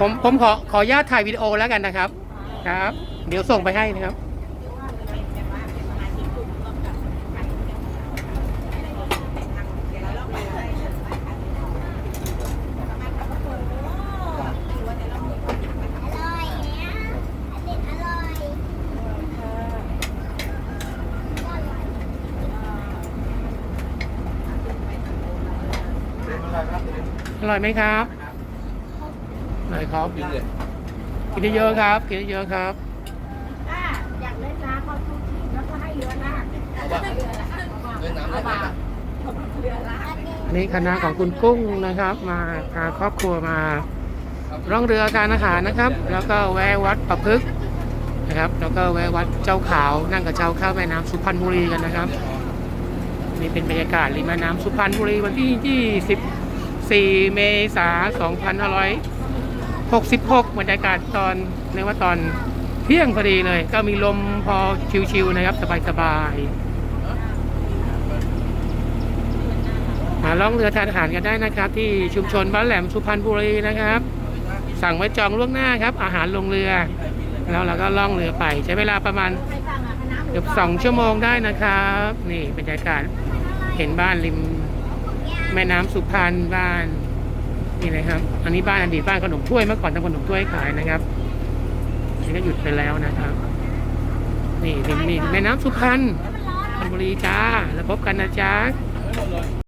ผมผมขอขออนุญาตถ่ายวิดีโอแล้วกันนะครับ ครับ เดี๋ยวส่งไปให้นะครับอร่อยเนี่ยเด็ดอร่อยอร่อย ไหมครับอร่อยครับกินเยอะๆครับ กินเยอะๆครับถ้าอยากเล่นน้ำก็ทุกทีแล้วก็ให้เรือลากเอาป่ะเล่นน้ำเล่นน้ำเรือลากอันนี้คณะของคุณกุ้งนะครับ มาพาครอบครัวมา ร่องเรือทานอาหารนะครับ แล้วก็แวะวัดประพฤกษ์นะครับ แล้วก็แวะวัดเจ้าขาวนั่งกับเจ้าข้าวแม่น้ำสุพรรณบุรีกันนะครับ นี่เป็นบรรยากาศริมแม่น้ำสุพรรณบุรีวันที่ 24 เมษายน 66บรรยากาศตอนเรียกว่าตอนเที่ยงพอดีเลย ก็มีลมพอชิวๆนะครับ สบายๆมาล่องเรือทานอาหารกันได้นะครับ ที่ชุมชนบ้านแหลมสุพรรณบุรีนะครับ สั่งไว้จองล่วงหน้าครับ อาหารลงเรือ แล้วเราก็ล่องเรือไปใช้เวลาประมาณเกือบสองชั่วโมงได้นะครับ นี่บรรยากาศเห็นบ้านริม แม่น้ำสุพรรณบ้าน นี่นะครับ อันนี้บ้านอดีตบ้านขนมถ้วยเมื่อก่อนทำขนมถ้วยขายนะครับนี่ก็หยุดไปแล้วนะครับ นี่ริมนี่แม่น้ำสุพรรณธนบุรีจ้า แล้วพบกันนะจ๊ะ